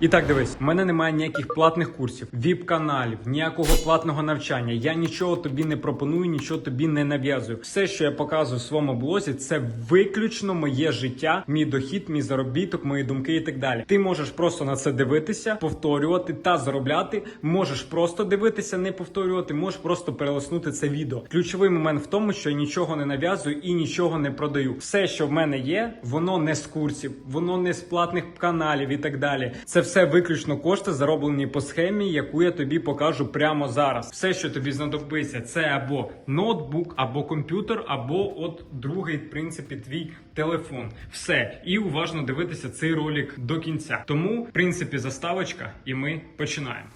І так дивись, в мене немає ніяких платних курсів, віп-каналів, ніякого платного навчання. Я нічого тобі не пропоную, нічого тобі не нав'язую. Все, що я показую в своєму блозі, це виключно моє життя, мій дохід, мій заробіток, мої думки і так далі. Ти можеш просто на це дивитися, повторювати та заробляти. Можеш просто дивитися, не повторювати, можеш просто перелиснути це відео. Ключовий момент в тому, що я нічого не нав'язую і нічого не продаю. Все, що в мене є, воно не з курсів, воно не з платних каналів і так далі. Це все виключно кошти, зароблені по схемі, яку я тобі покажу прямо зараз. Все, що тобі знадобиться, це або ноутбук, або комп'ютер, або от другий, в принципі, твій телефон. Все. І уважно дивитися цей ролик до кінця. Тому, в принципі, заставочка, і ми починаємо.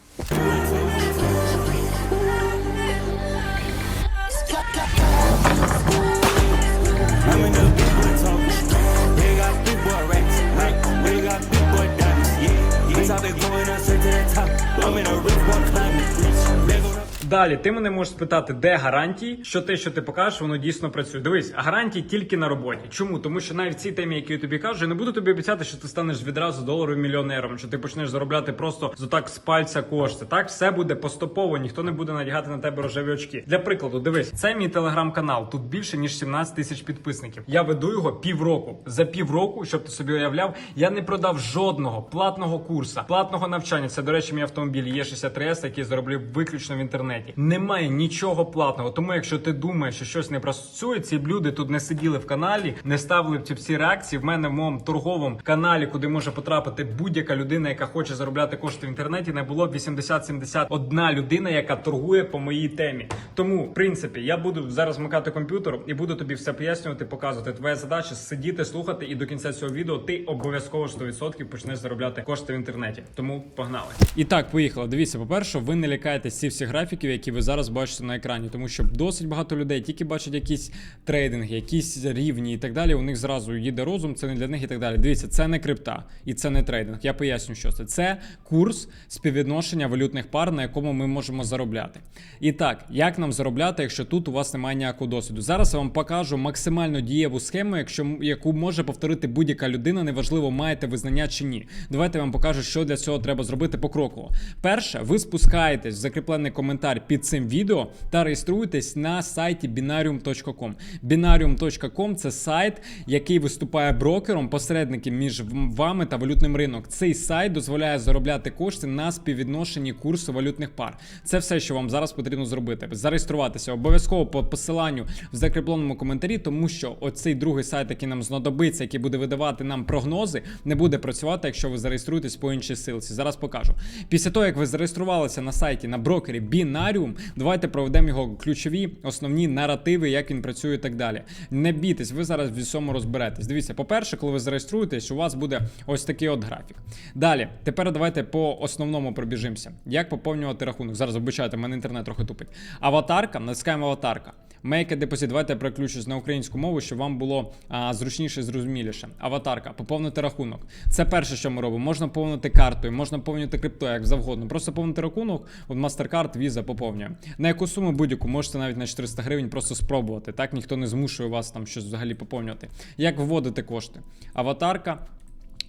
Далі ти мене можеш спитати, де гарантії, що те, що ти покажеш, воно дійсно працює. Дивись, гарантії тільки на роботі. Чому? Тому що навіть в цій темі, які я тобі кажу, я не буду тобі обіцяти, що ти станеш відразу доларовим мільйонером, що ти почнеш заробляти просто з отак з пальця кошти. Так все буде поступово, ніхто не буде надягати на тебе рожеві очки. Для прикладу, дивись, це мій телеграм-канал. Тут більше ніж 17 тисяч підписників. Я веду його півроку. За півроку, щоб ти собі уявляв, я не продав жодного платного курса, платного навчання. Це, до речі, мій автомобіль є 63S, який зароблю виключно в інтернеті. Немає нічого платного. Тому, якщо ти думаєш, що щось не працює, ці люди тут не сиділи в каналі, не ставили ці всі реакції. В мене в моєму торговому каналі, куди може потрапити будь-яка людина, яка хоче заробляти кошти в інтернеті, не було 80-71 людина, яка торгує по моїй темі. Тому, в принципі, я буду зараз вмикати комп'ютер і буду тобі все пояснювати, показувати. Твоя задача сидіти, слухати, і до кінця цього відео ти обов'язково 100% почнеш заробляти кошти в інтернеті. Тому погнали. І так, поїхали. Дивіться, по-перше, ви не лякаєтесь ці всі графіків, які ви зараз бачите на екрані, тому що досить багато людей тільки бачать якісь трейдинги, якісь рівні і так далі. У них зразу їде розум, це не для них і так далі. Дивіться, це не крипта і це не трейдинг. Я поясню, що це. Це курс співвідношення валютних пар, на якому ми можемо заробляти. І так, як нам заробляти, якщо тут у вас немає ніякого досвіду? Зараз я вам покажу максимально дієву схему, якщо яку може повторити будь-яка людина, неважливо, маєте ви знання чи ні. Давайте я вам покажу, що для цього треба зробити покроково. Перше, ви спускаєтесь в закріплений коментар під цим відео та реєструєтесь на сайті binarium.com. Binarium.com – це сайт, який виступає брокером, посередником між вами та валютним ринок. Цей сайт дозволяє заробляти кошти на співвідношенні курсу валютних пар. Це все, що вам зараз потрібно зробити. Зареєструватися обов'язково по посиланню в закріпленому коментарі, тому що оцей другий сайт, який нам знадобиться, який буде видавати нам прогнози, не буде працювати, якщо ви зареєструєтесь по іншій силці. Зараз покажу. Після того, як ви зареєструвалися на сайті на брокері Binarium, давайте проведемо його ключові основні наративи, як він працює і так далі. Не бійтесь, ви зараз в усьому розберетесь. Дивіться, по-перше, коли ви зареєструєтесь, у вас буде ось такий от графік. Далі, тепер давайте по основному пробіжимося. Як поповнювати рахунок? Зараз обичайте, мене інтернет трохи тупить. Аватарка, натискаємо аватарка. Make a deposit. Давайте я переключусь на українську мову, щоб вам було а, зручніше і зрозуміліше. Аватарка, поповнити рахунок. Це перше, що ми робимо. Можна поповнити картою, можна поповнити криптою, як завгодно. Просто поповнити рахунок, от MasterCard, Visa поповнює. На яку суму будь-яку можете навіть на 400 гривень просто спробувати. Так ніхто не змушує вас там щось взагалі поповнювати. Як вводити кошти? Аватарка.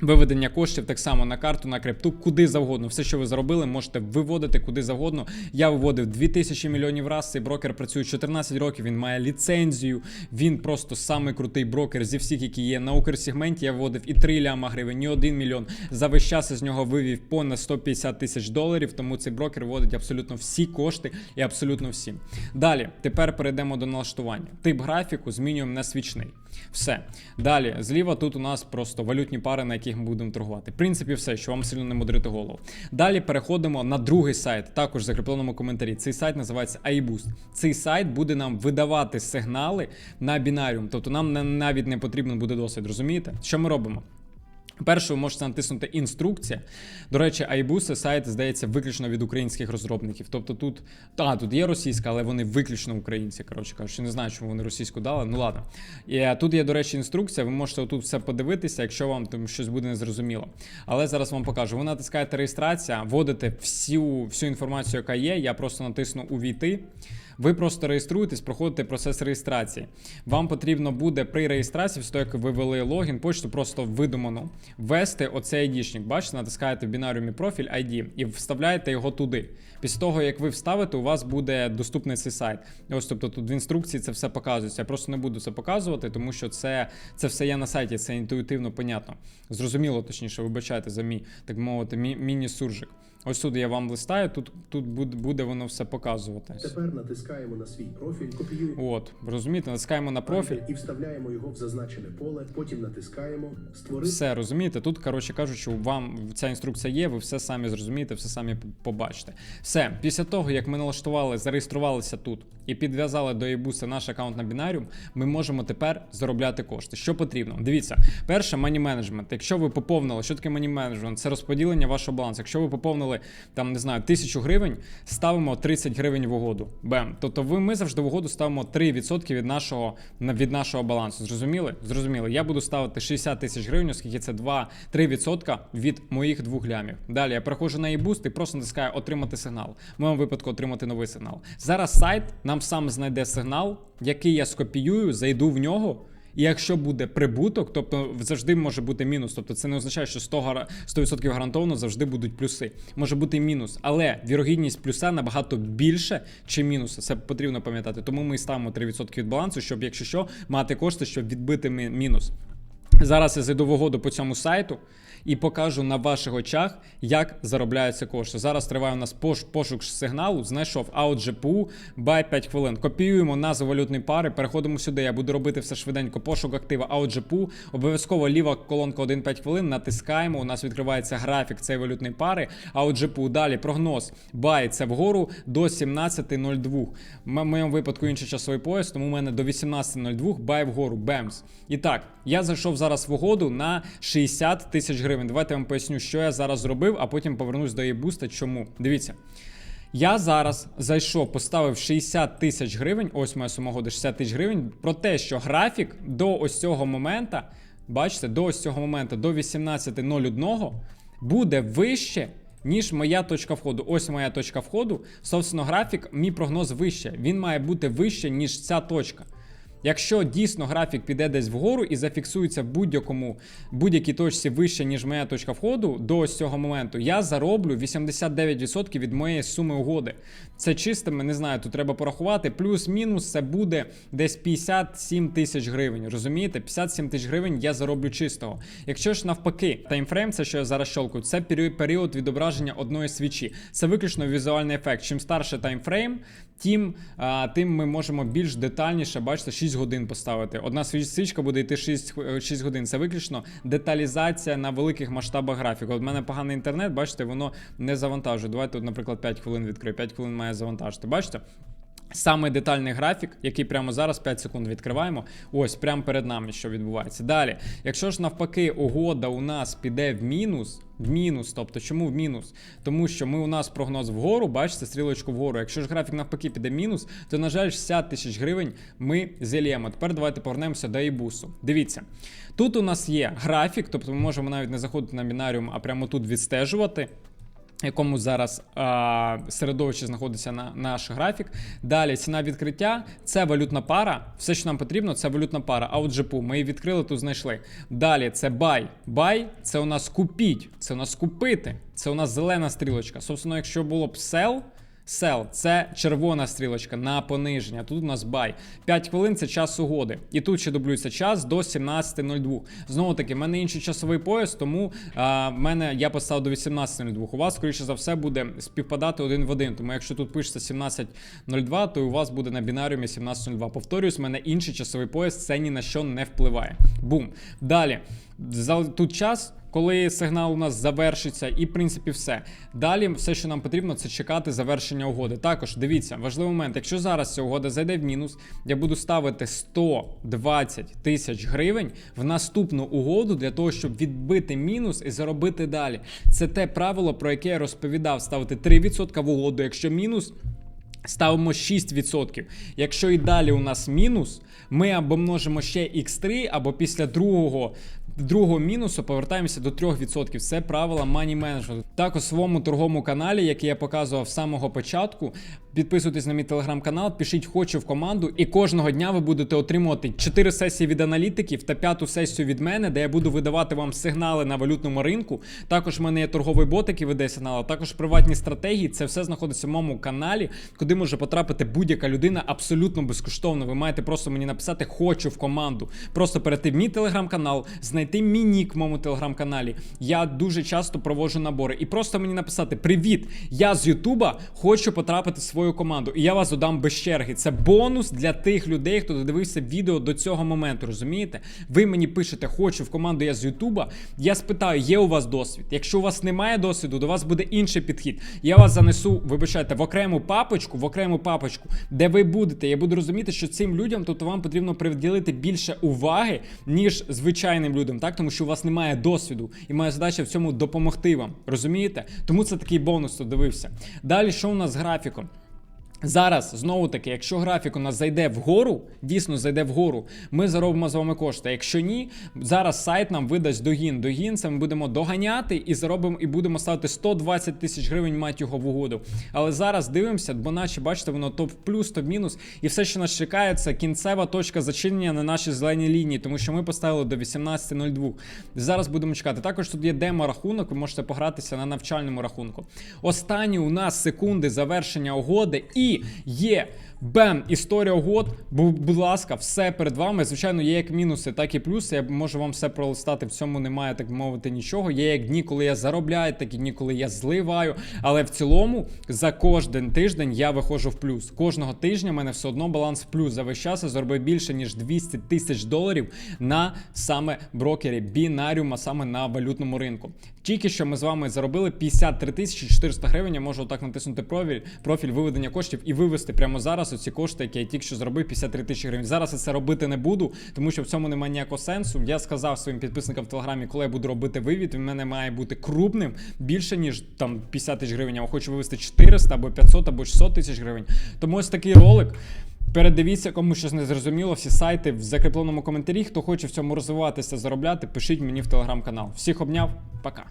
Виведення коштів так само на карту, на крипту, куди завгодно. Все, що ви заробили, можете виводити куди завгодно. Я виводив 2000 мільйонів раз. Цей брокер працює 14 років. Він має ліцензію. Він просто самий крутий брокер зі всіх, які є на укрсегменті. Я виводив і 3 ляма гривень, і 1 мільйон. За весь час із нього вивів понад 150 тисяч доларів. Тому цей брокер вводить абсолютно всі кошти і абсолютно всі. Далі, тепер перейдемо до налаштування. Тип графіку змінюємо на свічний. Все. Далі, зліва тут у нас просто валютні пари, на яких ми будемо торгувати. В принципі, все, що вам сильно не мудрити голову. Далі переходимо на другий сайт, також в закріпленому коментарі. Цей сайт називається iBoost. Цей сайт буде нам видавати сигнали на бінаріум. Тобто нам навіть не потрібен буде досвід, розумієте? Що ми робимо? Перше, ви можете натиснути інструкція. До речі, iBoost сайт здається виключно від українських розробників. Тобто тут, а, тут є російська, але вони виключно українці. Коротше кажучи, не знаю, чому вони російську дали. Ну ладно. І е, тут є, до речі, інструкція. Ви можете тут все подивитися, якщо вам там щось буде незрозуміло. Але зараз вам покажу. Ви натискаєте реєстрація, вводите всю, всю інформацію, яка є. Я просто натисну увійти. Ви просто реєструєтесь, проходите процес реєстрації. Вам потрібно буде при реєстрації, того, як ви ввели логін, почту просто видуману, ввести оцей ID-шник. Бачите, натискаєте в бінаріумі профіль ID і вставляєте його туди. Після того, як ви вставите, у вас буде доступний цей сайт. Ось тобто тут в інструкції це все показується. Я просто не буду це показувати, тому що це, це все є на сайті, це інтуїтивно понятно. Зрозуміло, точніше, вибачайте за мій, так мовити, мі- міні-суржик. Ось тут я вам листаю, тут, тут буде, воно все показувати. Тепер натискаємо на свій профіль, копіюємо От, розумієте, натискаємо на профіль. і вставляємо його в зазначене поле. Потім натискаємо створити. Все розумієте. Тут, коротше кажучи, вам ця інструкція є, ви все самі зрозумієте, все самі побачите. Все, після того, як ми налаштували, зареєструвалися тут і підв'язали до Ебуса наш аккаунт на бінаріум, ми можемо тепер заробляти кошти. Що потрібно? Дивіться, перше мані менеджмент. Якщо ви поповнили, що таке мані менеджмент? Це розподілення вашого балансу. Якщо ви поповнили там, не знаю, тисячу гривень, ставимо 30 гривень в угоду. Бем. Тобто ви ми завжди в угоду ставимо 3% від нашого на- від нашого балансу. Зрозуміли? Зрозуміли. Я буду ставити 60 тисяч гривень, оскільки це 2-3% від моїх двох лямів. Далі я переходжу на e-boost і просто натискаю отримати сигнал. В моєму випадку отримати новий сигнал. Зараз сайт нам сам знайде сигнал, який я скопіюю, зайду в нього. І якщо буде прибуток, тобто завжди може бути мінус. Тобто це не означає, що 100 гара- 100% гарантовано завжди будуть плюси. Може бути мінус, але вірогідність плюса набагато більше, чи мінуса. Це потрібно пам'ятати. Тому ми ставимо 3% від балансу, щоб, якщо що, мати кошти, щоб відбити мінус. Зараз я зайду в угоду по цьому сайту і покажу на ваших очах, як заробляються кошти. Зараз триває у нас пош- пошук сигналу. Знайшов GPU, buy 5 хвилин. Копіюємо назву валютної пари, переходимо сюди. Я буду робити все швиденько. Пошук актива GPU. Обов'язково ліва колонка 1-5 хвилин. Натискаємо. У нас відкривається графік цієї валютної пари. GPU. Далі прогноз. Buy це вгору до 17.02. В моєму випадку інший часовий пояс, тому у мене до 18.02 buy вгору. Бемс. І так, я зайшов зараз в угоду на 60 тисяч гривень. Давайте я вам поясню, що я зараз зробив, а потім повернусь до e-boost. Чому? Дивіться. Я зараз зайшов, поставив 60 тисяч гривень. Ось моя сума угоди 60 тисяч гривень. Про те, що графік до ось цього моменту, бачите, до ось цього моменту, до 18.01 буде вище. Ніж моя точка входу. Ось моя точка входу. Собственно, графік, мій прогноз вище. Він має бути вище, ніж ця точка. Якщо дійсно графік піде десь вгору і зафіксується в будь-якому будь-якій точці вище, ніж моя точка входу до ось цього моменту, я зароблю 89% від моєї суми угоди. Це чистими, не знаю, тут треба порахувати. Плюс-мінус це буде десь 57 тисяч гривень. Розумієте? 57 тисяч гривень я зароблю чистого. Якщо ж навпаки, таймфрейм, це що я зараз щолкаю, це пері- період відображення одної свічі. Це виключно візуальний ефект. Чим старше таймфрейм, тим, тим ми можемо більш детальніше, бачите, 6 годин поставити. Одна свічка буде йти 6, е, 6 годин. Це виключно деталізація на великих масштабах графіку. От в мене поганий інтернет, бачите, воно не завантажує. Давайте, наприклад, 5 хвилин відкрию. 5 хвилин має завантажити. Бачите? Саме детальний графік, який прямо зараз 5 секунд відкриваємо. Ось прямо перед нами, що відбувається. Далі, якщо ж навпаки, угода у нас піде в мінус. В мінус, тобто чому в мінус? Тому що ми у нас прогноз вгору, бачите, стрілочку вгору. Якщо ж графік навпаки піде в мінус, то на жаль, 60 тисяч гривень ми зільємо. Тепер давайте повернемося до ібусу. Дивіться, тут у нас є графік, тобто ми можемо навіть не заходити на бінаріум, а прямо тут відстежувати якому зараз а, середовище знаходиться на наш графік. Далі ціна відкриття це валютна пара. Все, що нам потрібно, це валютна пара. А от жепу ми її відкрили, тут знайшли. Далі це buy. Buy – це у нас купіть, це у нас купити. Це у нас зелена стрілочка. Собственно, якщо було б sell, Sell – це червона стрілочка на пониження. Тут у нас buy. 5 хвилин це час угоди. І тут ще дублюється час до 17.02. Знову таки, в мене інший часовий пояс, тому а, в мене я поставив до 18.02. У вас, скоріше за все, буде співпадати один в один. Тому якщо тут пишеться 17.02, то у вас буде на бінаріумі 17.02. Повторюсь, в мене інший часовий пояс, це ні на що не впливає. Бум. Далі. Тут час коли сигнал у нас завершиться, і в принципі все. Далі все, що нам потрібно, це чекати завершення угоди. Також дивіться, важливий момент. Якщо зараз ця угода зайде в мінус, я буду ставити 120 тисяч гривень в наступну угоду для того, щоб відбити мінус і заробити далі. Це те правило, про яке я розповідав: ставити 3% в угоду, якщо мінус. Ставимо 6%. Якщо і далі у нас мінус, ми або множимо ще x3, або після другого. Другого мінусу повертаємося до 3%. Це правила money management. Так у своєму торговому каналі, який я показував з самого початку, підписуйтесь на мій телеграм-канал, пишіть хочу в команду, і кожного дня ви будете отримувати 4 сесії від аналітиків та п'яту сесію від мене, де я буду видавати вам сигнали на валютному ринку. Також в мене є торговий бот, який видає сигнали, також приватні стратегії. Це все знаходиться в моєму каналі, куди може потрапити будь-яка людина абсолютно безкоштовно. Ви маєте просто мені написати хочу в команду. Просто перейти в мій телеграм-канал, знайти мій нік в моєму телеграм-каналі. Я дуже часто проводжу набори. І просто мені написати: Привіт! Я з Ютуба хочу потрапити в свою команду. І я вас додам без черги. Це бонус для тих людей, хто додивився відео до цього моменту. Розумієте? Ви мені пишете, хочу в команду я з Ютуба. Я спитаю, є у вас досвід. Якщо у вас немає досвіду, до вас буде інший підхід. Я вас занесу, вибачайте, в окрему папочку, в окрему папочку, де ви будете. Я буду розуміти, що цим людям, тобто вам потрібно приділити більше уваги, ніж звичайним людям, так тому що у вас немає досвіду, і моя задача в цьому допомогти вам. Розумієте? Тому це такий бонус, хто дивився. Далі, що у нас з графіком? Зараз знову таки, якщо графік у нас зайде вгору, дійсно зайде вгору, ми заробимо з вами кошти. Якщо ні, зараз сайт нам видасть догін. Догін це ми будемо доганяти і заробимо і будемо ставити 120 тисяч гривень, мать його в угоду. Але зараз дивимося, бо наче бачите, воно то в плюс, то в мінус, і все, що нас чекає, це кінцева точка зачинення на нашій зеленій лінії, тому що ми поставили до 18.02. Зараз будемо чекати. Також тут є демо-рахунок, ви можете погратися на навчальному рахунку. Останні у нас секунди завершення угоди і є. Бем, історія угод. Будь ласка, все перед вами. Звичайно, є як мінуси, так і плюси. Я можу вам все пролистати. В цьому немає, так мовити, нічого. Є як дні, коли я заробляю, так і дні, коли я зливаю. Але в цілому за кожен тиждень я виходжу в плюс. Кожного тижня в мене все одно баланс в плюс. За весь час я заробив більше ніж 200 тисяч доларів на саме брокері бінаріум, а саме на валютному ринку. Тільки що ми з вами заробили 53 тисячі 400 гривень. Я можу отак натиснути профіль, профіль виведення коштів і вивести прямо зараз оці кошти, які я тільки що зробив 53 тисячі гривень. Зараз я це робити не буду, тому що в цьому немає ніякого сенсу. Я сказав своїм підписникам в телеграмі, коли я буду робити вивід, він мене має бути крупним більше ніж там 50 тисяч гривень. Я хочу вивести 400 або 500 або 600 тисяч гривень. Тому ось такий ролик. Передивіться, кому щось не зрозуміло, всі сайти в закріпленому коментарі. Хто хоче в цьому розвиватися, заробляти, пишіть мені в телеграм-канал. Всіх обняв, пока.